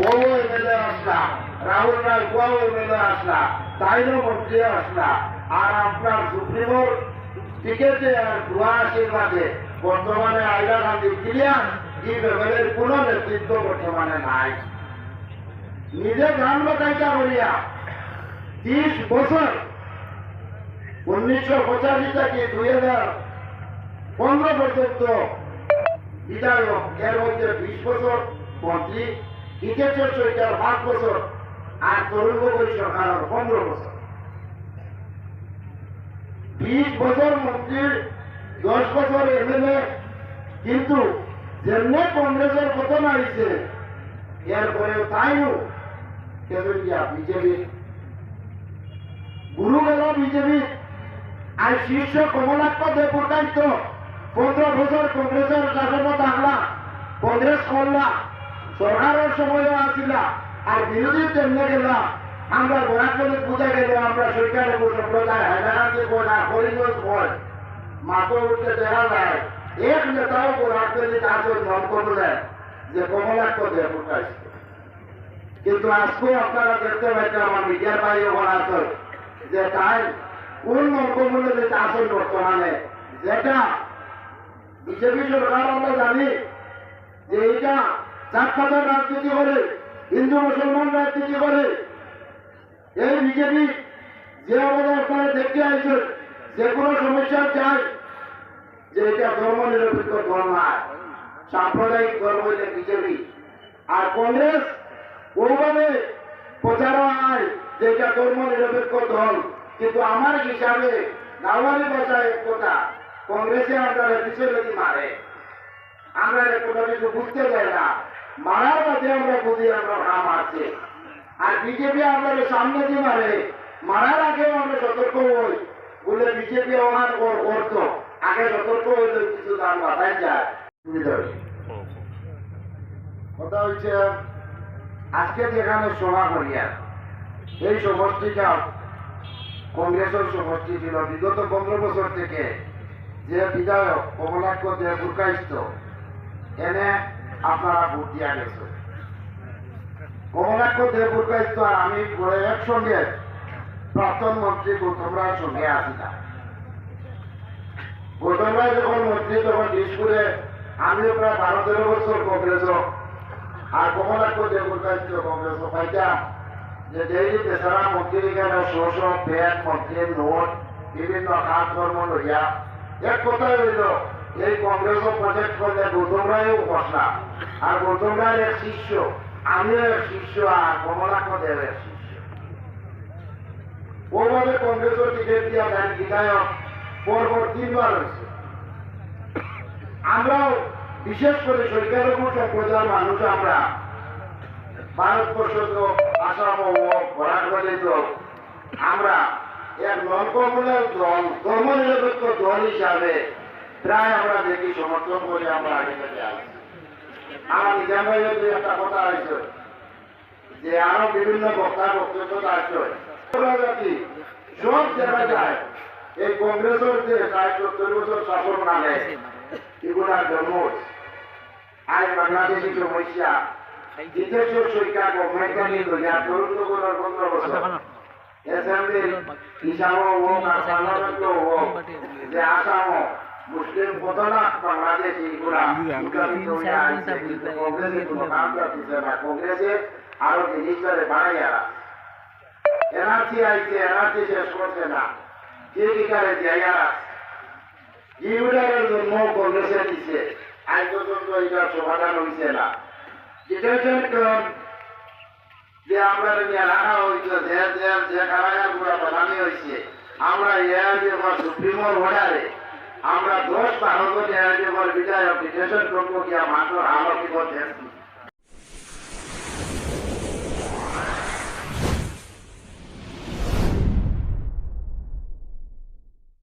বউ এমএলএ আসলা রাহুল রায় কুয়াও এমএলএ আসলা তাইরও মন্ত্রী আসলা। আর আপনার সুপ্রিমোর টিকেটে আর দোয়া আশীর্বাদে বর্তমানে আইলা গান্ধী ক্লিয়ার এই ব্যাপারের কোন নেতৃত্ব বর্তমানে নাই। নিজে গান বাতাইটা করিয়া ত্রিশ বছর, উনিশশো পঁচাশি থেকে দুই হাজার পনেরো পর্যন্ত বিধায়ক, এর মধ্যে বিশ বছর মন্ত্রী হিতেশ্বর সরকার পাঁচ বছর, আর তরুণ গগৈ সরকারের পনেরো বছর। বিশ বছর মন্ত্রীর, দশ বছর এমএলএ কিন্তু যেমনি কংগ্রেসের পতন হয়েছে এরপরে তাইও কেবল গিয়া বিজেপি? গুরু গেল বিজেপি। আর শীর্ষ কমলাক্ষ দেবদায়িত্ব পনেরো বছর কংগ্রেসের শাসনত থাকলা। কংগ্রেস করলা। সরকারের সময়ও আসিলা আর বিরোধী তেমনে গেলা আমরা বরাকলে পূজা গেল আমরা সরকারের সম্প্রদায় হায়দ্রাবাদে কয় না হরিগঞ্জ কয় মাথা উঠতে দেখা যায়, এক নেতাও বরাকলে কাজের নাম করলেন যে কমলাক্ষ দেবদায় কিন্তু আজকেও আপনারা দেখতে পাচ্ছেন আমার মিডিয়ার বাইরে ওখানে আসল যে তাই কোন নৌকমূল্যে আসল বর্তমানে? যেটা বিজেপি সরকার আমরা জানি যে এইটা জাতপাতের রাজনীতি করে, হিন্দু মুসলমান রাজনীতি করে। এই বিজেপি যে আমাদের আপনারা দেখতে আসছেন, যে কোনো সমস্যা চাই, যে এটা ধর্ম নিরপেক্ষ ধর্ম সাম্প্রদায়িক ধর্ম হইলে বিজেপি। আর কংগ্রেস ওইভাবে প্রচার হয় যে এটা ধর্ম। নিরপেক্ষ দল কিন্তু আমার হিসাবে গাওয়ারি ভাষায় এক কথা, কংগ্রেসে আমরা পিছিয়ে যদি মারে, আমরা এর কোনো কিছু বুঝতে চাই না। মারার মাঝে আমরা বুঝি আমরা নাম আছে। আর বিজেপি আমাদের সামনে দিয়ে মারে। মারার আগেও আমরা সতর্ক হই। বলে বিজেপি ওর করতো। আগে সতর্ক হইলে কিছু দাম মাথায় যায়। কথা হচ্ছে আজকে যেখানে সভা করিয়া, এই সমষ্টিটা কংগ্রেসের সমষ্টি ছিল। বিগত পনেরো বছর থেকে যে বিধায়ক কমলাক্ষ দুর্গাইস্ত এনে আপনারা ভোট দিয়া গেছে একসঙ্গে প্রাক্তন মন্ত্রী সঙ্গে রায় যখন মন্ত্রী, তখন প্রায় বারো, তেরো বছর কংগ্রেস আর কমলাক্ষ দেব দুর্গাইস্ত কংগ্রেস পাইতাম যে ডেইলি বেচারা মন্ত্রীর নোট, বিভিন্ন কাজ কর্ম লইয়া এক হইল এই কংগ্রেস প্রজেক্ট করলে গৌতম রায়ও বসলা আর গৌতম রায়ের এক শিষ্য, আমিও এক শিষ্য, আর কমলাক্ষ দেবের শিষ্য। ওভাবে কংগ্রেসের টিকিট দিয়া দেন বিধায়ক, পরপর তিনবার হয়েছে। আমরাও, বিশেষ করে সরকারের সম্প্রদায়ের মানুষ আমরা ভারতবর্ষ তো আসাম হোক বরাকবাড়ি তো আমরা এক নলকমলের দল, ধর্মনিরপেক্ষ দল হিসাবে প্রায় আমরা দেখি সমর্থন করে আমরা আগে থেকে আসি আমার নিজাম যে একটা কথা আছে, যে আরও বিভিন্ন বক্তা বক্তব্য যায় এই কংগ্রেসের যে প্রায় সত্তর বছর শাসন জন্ম বাংলাদেশি সমস্যা সরকার তরুণ হোক, আর হোক মুসলিম কত না বাংলাদেশ এইগুলা কংগ্রেসে কোনো কাম করতেছে না। কংগ্রেসে আরও জিনিসটারে বাড়াইয়া এনআরসি আইছে এনআরসি শেষ করছে না। কে কিকারে জায়গা ইউডারের জন্ম কংগ্রেসে দিছে। আজ পর্যন্ত এটার সমাধান হইছে না। ডিটেনশন যে আমরা নিয়ে রাখা হয়েছিল যে যে যে কারাগারগুলা বানানি হয়েছে আমরা সুপ্রিমোর অর্ডারে আমরা দোষ বারো জন বিচার বিধায়ক করব কি মাত্র আলোকিত